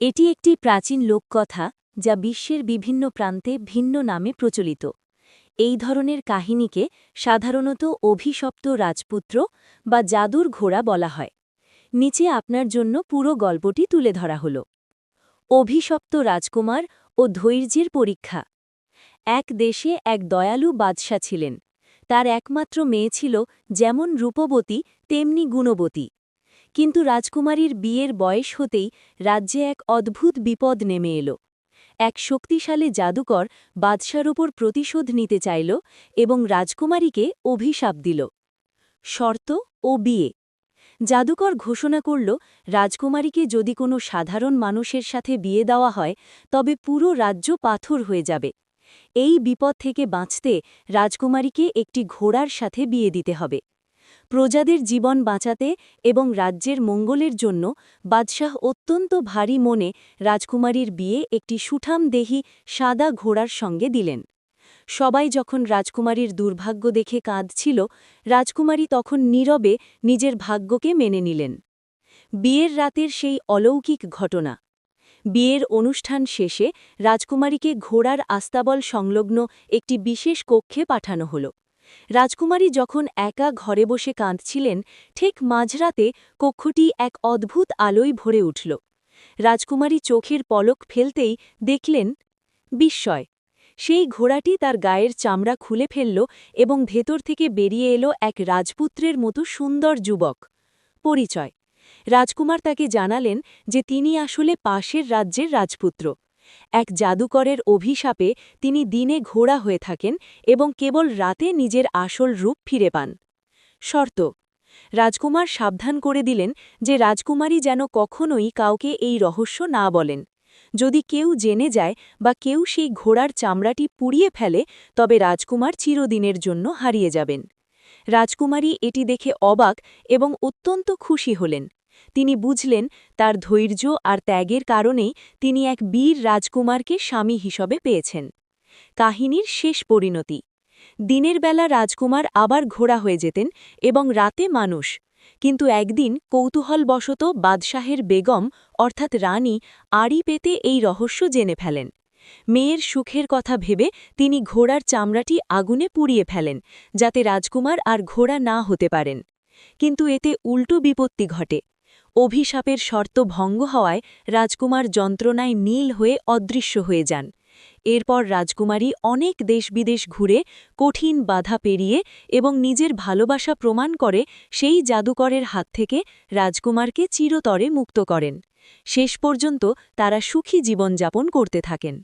এটি একটি প্রাচীন লোককথা, যা বিশ্বের বিভিন্ন প্রান্তে ভিন্ন নামে প্রচলিত। এই ধরনের কাহিনীকে সাধারণত অভিশপ্ত রাজপুত্র বা জাদুর ঘোড়া বলা হয়। নিচে আপনার জন্য পুরো গল্পটি তুলে ধরা হল। অভিশপ্ত রাজকুমার ও ধৈর্যের পরীক্ষা। এক দেশে এক দয়ালু বাদশা ছিলেন। তার একমাত্র মেয়ে ছিল যেমন রূপবতী, তেমনি গুণবতী। কিন্তু রাজকুমারীর বিয়ের বয়স হতেই রাজ্যে এক অদ্ভুত বিপদ নেমে এলো। এক শক্তিশালী জাদুকর বাদশার ওপর প্রতিশোধ নিতে চাইল এবং রাজকুমারীকে অভিশাপ দিল। শর্ত ও বিয়ে। জাদুকর ঘোষণা করল, রাজকুমারীকে যদি কোনো সাধারণ মানুষের সাথে বিয়ে দেওয়া হয়, তবে পুরো রাজ্য পাথর হয়ে যাবে। এই বিপদ থেকে বাঁচতে রাজকুমারীকে একটি ঘোড়ার সাথে বিয়ে দিতে হবে। প্রজাদের জীবন বাঁচাতে এবং রাজ্যের মঙ্গলের জন্য বাদশাহ অত্যন্ত ভারী মনে রাজকুমারীর বিয়ে একটি সুঠামদেহী সাদা ঘোড়ার সঙ্গে দিলেন। সবাই যখন রাজকুমারীর দুর্ভাগ্য দেখে কাঁদছিল, রাজকুমারী তখন নীরবে নিজের ভাগ্যকে মেনে নিলেন। বিয়ের রাতের সেই অলৌকিক ঘটনা। বিয়ের অনুষ্ঠান শেষে রাজকুমারীকে ঘোড়ার আস্তাবল সংলগ্ন একটি বিশেষ কক্ষে পাঠানো হলো। রাজকুমারী যখন একা ঘরে বসে কাঁদছিলেন, ঠিক মাঝরাতে কক্ষটি এক অদ্ভুত আলোয় ভরে উঠল। রাজকুমারী চোখের পলক ফেলতেই দেখলেন, বিস্ময়! সেই ঘোড়াটি তার গায়ের চামড়া খুলে ফেলল এবং ভেতর থেকে বেরিয়ে এলো এক রাজপুত্রের মতো সুন্দর যুবক। পরিচয়! রাজকুমার তাকে জানালেন যে তিনি আসলে পাশের রাজ্যের রাজপুত্র। এক জাদুকরের অভিশাপে তিনি দিনে ঘোড়া হয়ে থাকেন এবং কেবল রাতে নিজের আসল রূপ ফিরে পান। শর্ত, রাজকুমার সাবধান করে দিলেন যে রাজকুমারী যেন কখনোই কাউকে এই রহস্য না বলেন। যদি কেউ জেনে যায় বা কেউ সেই ঘোড়ার চামড়াটি পুড়িয়ে ফেলে, তবে রাজকুমার চিরদিনের জন্য হারিয়ে যাবেন। রাজকুমারী এটি দেখে অবাক এবং অত্যন্ত খুশি হলেন। তিনি বুঝলেন তার ধৈর্য আর ত্যাগের কারণেই তিনি এক বীর রাজকুমারকে স্বামী হিসেবে পেয়েছেন। কাহিনীর শেষ পরিণতি। দিনের বেলা রাজকুমার আবার ঘোড়া হয়ে যেতেন এবং রাতে মানুষ। কিন্তু একদিন কৌতূহলবশত বাদশাহের বেগম, অর্থাৎ রানী, আড়ি পেতে এই রহস্য জেনে ফেলেন। মেয়ের সুখের কথা ভেবে তিনি ঘোড়ার চামড়াটি আগুনে পুড়িয়ে ফেলেন, যাতে রাজকুমার আর ঘোড়া না হতে পারেন। কিন্তু এতে উল্টো বিপত্তি ঘটে। অভিশাপের শর্ত ভঙ্গ হওয়ায় রাজকুমার যন্ত্রণায় নীল হয়ে অদৃশ্য হয়ে যান। এরপর রাজকুমারী অনেক দেশ বিদেশ ঘুরে কঠিন বাধা পেরিয়ে এবং নিজের ভালোবাসা প্রমাণ করে সেই জাদুকরের হাত থেকে রাজকুমারকে চিরতরে মুক্ত করেন। শেষ পর্যন্ত তারা সুখী জীবনযাপন করতে থাকেন।